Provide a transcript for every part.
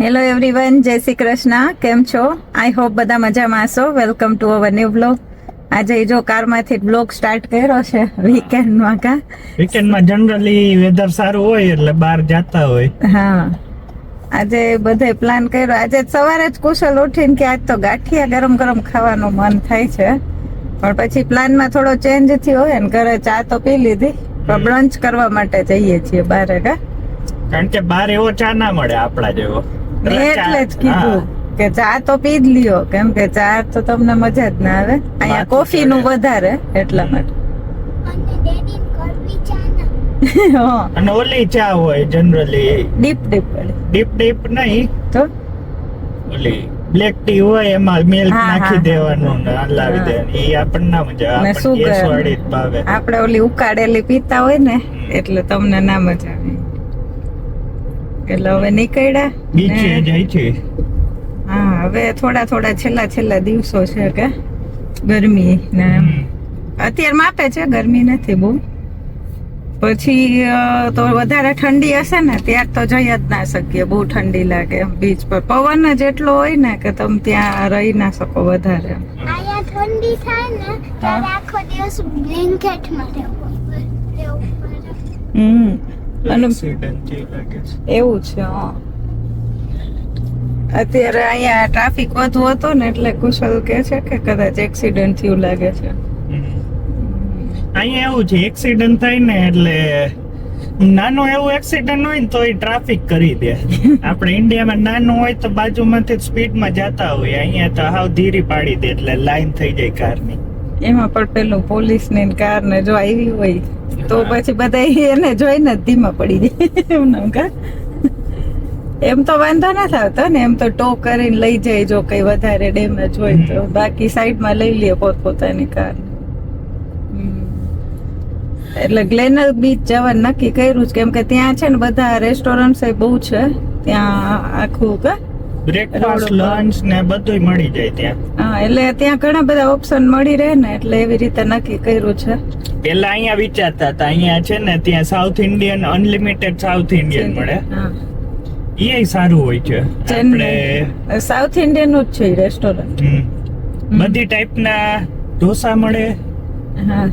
Hello everyone જય શ્રી કૃષ્ણ કેમ છો આઈ હોપ બધા મજામાં હશો. Welcome to our new blog આજે જો કારમાંથી બ્લોગ સ્ટાર્ટ કર્યો છે વીકેન્ડમાં કા? વીકેન્ડમાં જનરલી વેધર સારું હોય એટલે બહાર જતા હોય. હા. આજે બધે પ્લાન કર્યો. આજે સવારે જ કુશલ ઉઠીને કે આજ તો ગાંઠિયા ગરમ ગરમ ખાવાનું મન થાય છે. પણ પછી પ્લાનમાં થોડો ચેન્જ થયો હોય ને ઘરે ચા તો પી લીધી. પણ બ્રંચ કરવા માટે જઈએ છીએ બહાર કા? કારણ કે બહાર એવો ચા ના મળે આપણા જેવો. મેં એટલે જ કીધું કે ચા તો પી જ લ્યો. કેમ કે ચા તો તમને મજા જ ના આવે. અહીંયા કોફી નું વધારે એટલા માટે. અને ઓલી ચા હોય generally. Dip dip dip dip નહીં. તો? ઓલી બ્લેક ટી હોય એમાં મિલ્ક નાખી દેવાનું ને હલાવી. દેવાનું. એ આપણને ના મજા આવે. આપણે ઓલી ઉકાળેલી પીતા હોય ને એટલે તમને ના મજા આવે. એટલે હવે નીકળ્યા બીચે ને- જાય છે. હા હવે થોડા થોડા છેલ્લા છેલ્લા દિવસો છે કે ગરમી ને અત્યારે માપે છે ગરમી નથી બહુ. પછી તો વધારે ઠંડી હશે ને ત્યાર તો જઈ જ ના શકીએ બહુ ઠંડી લાગે બીચ પર. પવન જ એટલો હોય ને કે તમે ત્યાં રહી ના શકો વધારે. ઠંડી થાય ને ત્યારે આખો દિવસ બ્લેન્કેટમાં રહેવું રહેવું હમ. અને એવું છે હા. અત્યારે અહીંયા ટ્રાફિક વધુ હતો ને એટલે કુશલ કે છે કે કદાચ એક્સિડન્ટ થયું લાગે છે. અહીંયા એવું છે એક્સિડન્ટ થાય ને એટલે નાનો એવું એક્સિડન્ટ હોય ને તો એ ટ્રાફિક કરી દે. આપણે ઇન્ડિયામાં નાનું હોય તો બાજુમાંથી સ્પીડમાં જતા હોય અહીંયા તો હાવ ધીરી પાડી દે એટલે લાઈન થઈ જાય કારની એમાં પણ પેલું પોલીસ ને કાર ને જો આવી હોય તો પછી બધા એને જોઈને ધીમા પડી જાય. એમ ના કા? એમ તો વાંધો નથી આવતો ને એમ તો ટો કરીને લઈ જાય જો કઈ વધારે ડેમેજ હોય તો. બાકી સાઈડમાં લઈ લે પોતપોતાની કાર. એટલે ગ્લેનર બીચ જવાનું નક્કી કર્યું છે કેમ કે ત્યાં છે ને બધા રેસ્ટોરન્ટ બહુ છે. ત્યાં આખું કા? બ્રેકફાસ્ટ લંચ ને બધું મળી જાય ત્યાં. હા એટલે ત્યાં ઘણા બધા ઓપ્શન મળી રહે ને એટલે એવી રીતે નક્કી કર્યું છે. પેલા અહીંયા વિચારતા હતા અહીંયા છે ને ત્યાં South Indian unlimited South Indian મળે. એ સારું હોય છે. આપણે સાઉથ ઇન્ડિયન જ છે રેસ્ટોરન્ટ બધી ટાઈપના ઢોસા મળે. હા.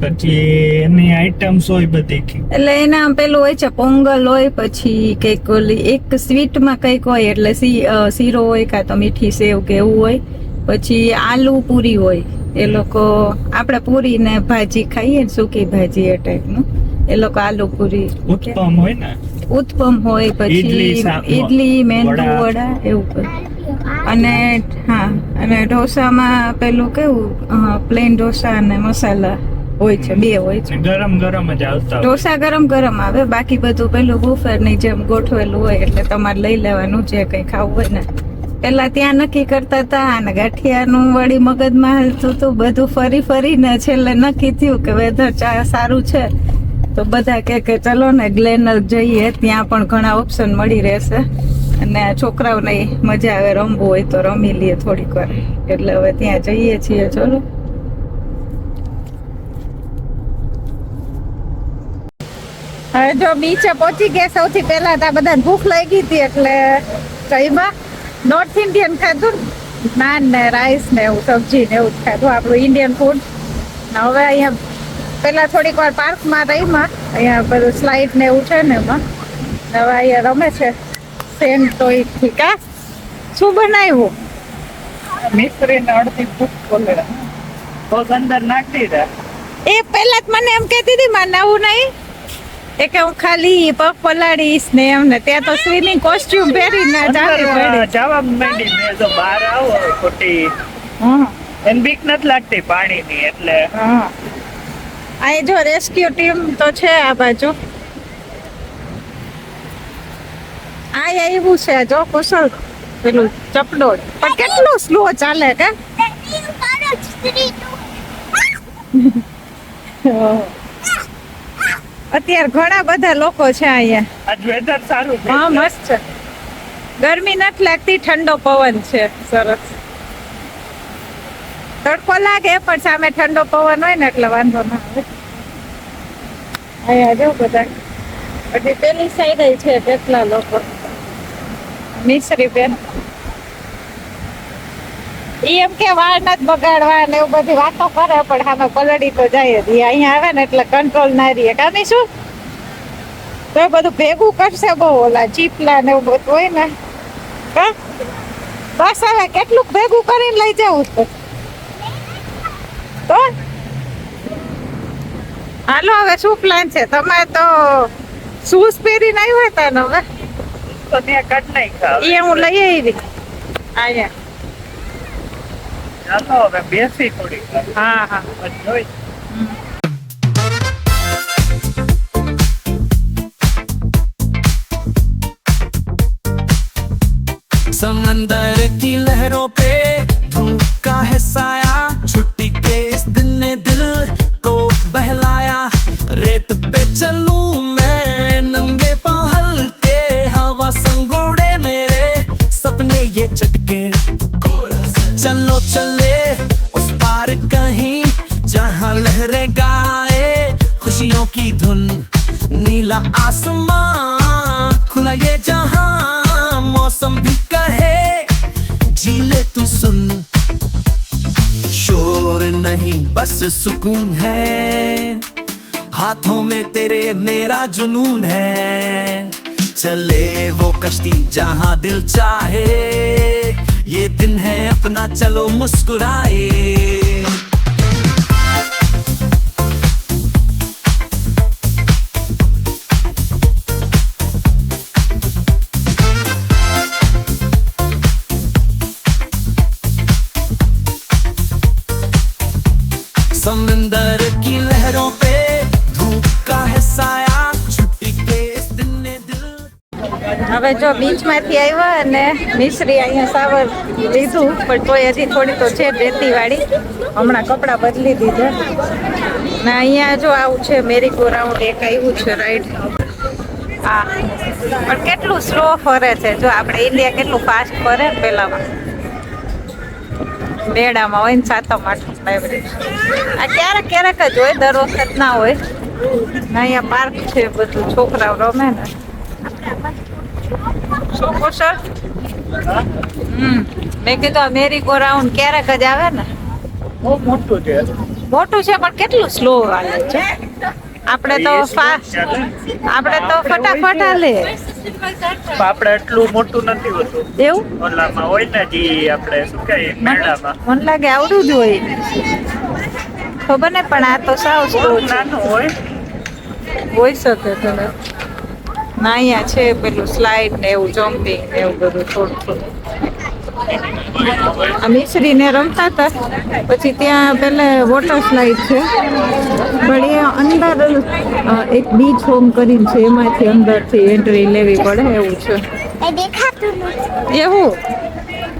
પછી એની આઈટમ્સ હોય બધી એટલે એના પેલું હોય છે પોંગલ હોય પછી કંઈક ઓલી એક સ્વીટમાં કંઈક હોય એટલે શીરો હોય કાં તો મીઠી સેવ કે એવું હોય. પછી આલુ પૂરી હોય. એ લોકો આપણે પૂરી ને ભાજી ખાઈએ સૂકી ભાજી એ ટાઈપનું એ લોકો આલુ પૂરી ઉત્પમ હોય ને? ઉત્પમ હોય પછી ઈડલી, મેંદુ વડા. એવું અને હા અને ઢોસામાં પેલું કેવું પ્લેન ઢોસા અને મસાલા. હોય છે બે હોય છે. ગરમ ગરમ જ આવતા ઢોસા ગરમ ગરમ આવે બાકી બધું પેલું બુફરની જેમ ગોઠવેલું હોય એટલે તમારે લઈ લેવાનું જે કઈ ખાવું હોય ને. પેલા ત્યાં નક્કી કરતા હતા અને ગાંઠિયાનું વળી મગજમાં હાલતું હતું બધું ફરી ફરીને છેલ્લે નક્કી થયું કે વેધર ચા સારું છે. તો બધા કે કે ચલો ને ગ્લેનર જઈએ ત્યાં પણ ઘણા ઓપ્શન મળી રહેશે. અને છોકરાઓને મજા આવે રમવું હોય તો રમી લઈએ થોડીક વાર. એટલે હવે ત્યાં જઈએ છીએ ચલો. હવે જો બીચે પહોંચી ગયા સૌથી પહેલા તો બધાને ભૂખ લાગી હતી એટલે કઈમાં નોર્થ ઇન્ડિયન ખાધું. નાન ને રાઈસ ને એવું સબ્જી ને એવું ખાધું આપણું ઇન્ડિયન ફૂડ ને હવે અહીંયા પેલા થોડીક વાર પાર્કમાં રહીમાં અહીંયા બધું સ્લાઇડ ને એવું છે ને એમાં. હવે અહીંયા રમે છે સેમ ટોયથી કા શું બનાવ્યું? મિસ્ત્રી ને અડધી ભૂખ બોલે. પગ અંદર નાખી દે. એ પહેલા જ મને એમ કહેતી હતી મારે નવું નહીં. એ કે હું ખાલી પગ પલાડીશ ને એમ ને. ત્યાં તો સ્વિમિંગ કોસ્ટ્યુમ પહેરીને જાવી પડી. જવા માંડી મેં તો બહાર આવો ખોટી. હા. એને બીક નથી લાગતી પાણીની એટલે. હા. અહીં જો રેસ્ક્યુ ટીમ તો છે આ બાજુ. આ એવું છે જો કુશલ પેલું ચપડો પણ કેટલું સ્લો ચાલે કે? અત્યારે ઘણા બધા લોકો છે અહીંયા. આજ વેધર સારું છે. હા મસ્ત છે. ગરમી નથી લાગતી ઠંડો પવન છે સરસ. તડકો લાગે પણ સામે ઠંડો પવન હોય ને એટલે વાંધો ના આવે. અહીંયા જો બધા. પછી પેલી સાઈડ છે કેટલા લોકો. મિશ્રી બેન એમ કે વાળ નથી બગાડવા ને એવું બધી વાતો કરે પણ સામે પલડી તો જાય જ. અહીંયા આવે ને એટલે કંટ્રોલ ના રહીએ કામી શું? તો એ બધું ભેગું કરશે બહુ ઓલા ચીપલા ને એવું બધું હોય ને. કા બસ હવે કેટલું ભેગું કરીને લઈ જવું તો તો? હાલો હવે શું પ્લાન છે? તમે તો શૂઝ પહેરીને આવ્યા હતા ને હવે? તો ત્યાં નાખ્યા એ હું લઈ આવી. અહીંયા. ચાલો હવે બેસી થોડી વાર. હા હા પછી જોઈ समंदर की लहरों पे धूप का है साया छुट्टी के इस दिन ने दिल को बहलाया रेत पे चलूं चलो चले उस पार कहीं जहाँ लहरें गाए, खुशियों की धुन, नीला आसमां खुला ये जहाँ मौसम भी कहे, जी ले तू सुन। शोर नहीं, बस सुकून है, हाथों में तेरे मेरा जुनून है। चले वो कश्ती जहाँ दिल चाहे ये दिन है अपना चलो मुस्कुराए। समंदर की लहरों पे હવે જો બીચમાંથી આવ્યા અને મિશ્રી અહીંયા સાવર લીધું, પણ તોય હજી થોડી તો છે રેતી વાળી હમણાં કપડાં બદલી દીધા. ને અહીંયા જો આવું છે મેરી ગો રાઉન્ડ એક આવ્યું છે રાઈડ હા પણ કેટલું સ્લો ફરે છે, જો આપણે ઇન્ડિયા કેટલું ફાસ્ટ ફરે પહેલામાં. મેળામાં હોય ને સાતમ આઠમ ફેવરેટ આ ક્યારેક ક્યારેક જ હોય, દર વખત ના હોય. અહીંયા પાર્ક છે બધું, છોકરાઓ રમે ને. શું કુશળ હમ. મેં કીધું આ મેરી ગો રાઉન્ડ ક્યારેક જ આવે ને. બહુ મોટું છે. મોટું છે પણ કેટલું સ્લો હાલે છે. આપણે તો આપણે તો ફટાફટ હાલે. પણ આપણે એટલું મોટું નથી હોતું. એવું? ઓલામાં હોય ને જી આપણે શું કહીએ મેળામાં. મને લાગે આવડું જ હોય. ખબર ને પણ આ તો સાવ સ્લો નાનું હોય. હોઈ શકે થોડું ના અહીંયા છે પેલું સ્લાઇડ ને એવું જમ્પિંગ ને એવું બધું થોડું થોડું. આ મિશ્રીને રમતા હતા. પછી ત્યાં પેલે વોટર સ્લાઇડ છે. પણ એ અંદર એક બીચ હોમ કરીને છે એમાંથી અંદરથી એન્ટ્રી લેવી પડે એવું છે. એવું?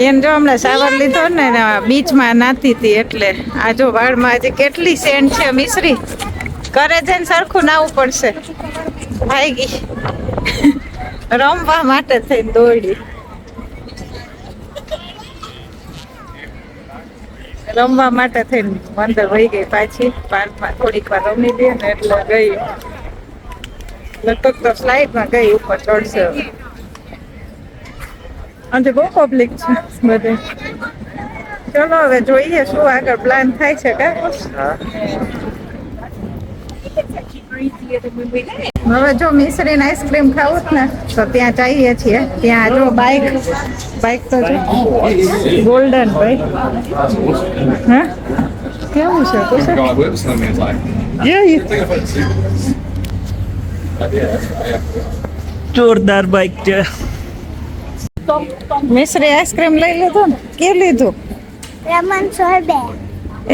એને જો હમણાં સાવર લીધો ને બીચમાં નાતી હતી એટલે. આ જો વાળમાં હજી કેટલી સેન્ટ છે મિશ્રી? કરે છે ને સરખું નાવું પડશે. ભાગી રમવા માટે થઈને દોડી. રમવા માટે થઈને અંદર વહી ગઈ પાછી. પાર્કમાં થોડીક વાર રમી દે ને એટલે ગઈ. લગભગ તો ફ્લાઇટમાં ગઈ ઉપર ચડશે અને બહુ પબ્લિક છે બધે. ચલો હવે જોઈએ શું આગળ પ્લાન થાય છે કા? હવે જો મિશ્રીને આઈસ્ક્રીમ ખાવું જ ને તો ત્યાં જઈએ છીએ. ત્યાં જો બાઇક બાઇક તો છે. ગોલ્ડન ભાઈ હા? કેવું છે? તો. જોરદાર બાઇક છે. મિશ્રી આઈસ્ક્રીમ લઈ લીધો ને? કે લીધું? રમન સોરબે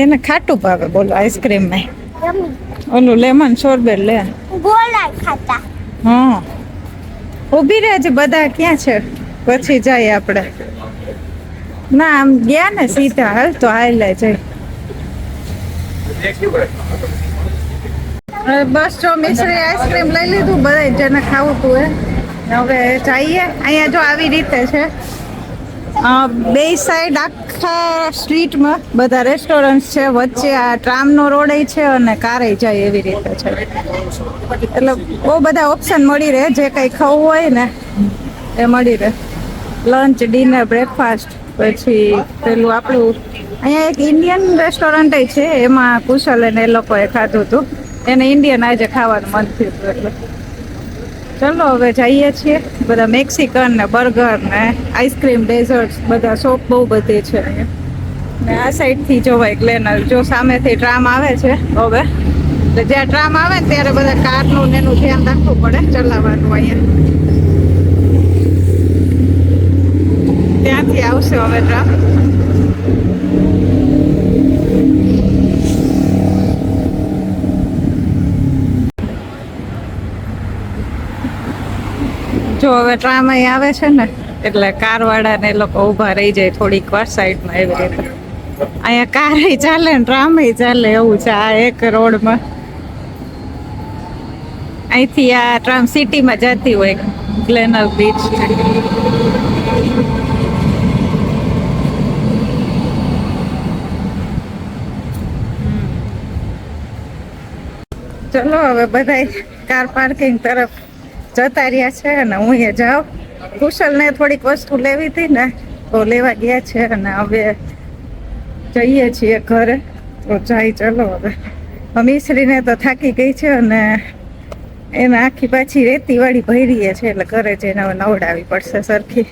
એને ખાટું ભાવે બોલો આઈસ્ક્રીમમાં રમી ઓલું લેમન સોરબેટ લે. ગોળા ખાતા. હા. ઊભી રહેજે બધા ક્યાં છે? પછી જાય આપણે. ના આમ ગયા ને સીધા હાલ તો હાલ જઈ. હવે બસ જો મિશ્રી આઈસ્ક્રીમ લઈ લીધું બધા જેને ખાવું તું એ હવે જઈએ. અહીંયા જો આવી રીતે છે. બે સાઈડ આખા સ્ટ્રીટમાં બધા રેસ્ટોરન્ટ છે, વચ્ચે આ ટ્રામનો રોડ છે અને કારે જાય એવી રીતે છે. એટલે બહુ બધા ઓપ્શન મળી રહે, જે કંઈ ખાવું હોય ને એ મળી રહે. લંચ ડિનર બ્રેકફાસ્ટ પછી પેલું આપણું અહીંયા એક ઇન્ડિયન રેસ્ટોરન્ટ છે, એમાં કુશલ અને એ લોકોએ ખાધું હતું. એને ઇન્ડિયન આજે ખાવાનું મન થયું હતું એટલે. ચલો, હવે જઈએ છીએ બધા મેક્સિકન ને બર્ગર ને આઈસ્ક્રીમ, ડેઝર્ટ્સ, બધા શોપ બહુ બધી છે ને આ સાઈડથી જોવાય ગ્લેનર, જો સામેથી ટ્રામ આવે છે, હવે. એટલે જ્યાં ટ્રામ આવે ને ત્યારે બધા કારનું ને એનું ધ્યાન રાખવું પડે, ચલાવવાનું અહીંયા. ત્યાંથી આવશે હવે ટ્રામ. જો હવે ટ્રામ આવે છે ને, એટલે કાર વાળા ને લોકો ઊભા રહી જાય થોડીક વાર સાઈડમાં એવી રીતે. અહીંયા કાર ચાલે ને ટ્રામ ચાલે એવું છે, આ એક રોડમાં અહીંથી આ ટ્રામ સિટીમાં જતી હોય ગ્લેનર બીચ ચલો હવે બધા કાર પાર્કિંગ તરફ જતા રહ્યા છે અને હું અહીંયા જાઉં. કુશલને થોડીક વસ્તુ લેવી હતી ને, તો લેવા ગયા છે અને હવે જઈએ છીએ ઘરે. તો જાય, ચલો હવે. મિશ્રીને તો થાકી ગઈ છે અને એને આખી પાછી રેતીવાળી ભરી છે એટલે ઘરે જઈને હવે નવડાવી પડશે સરખી.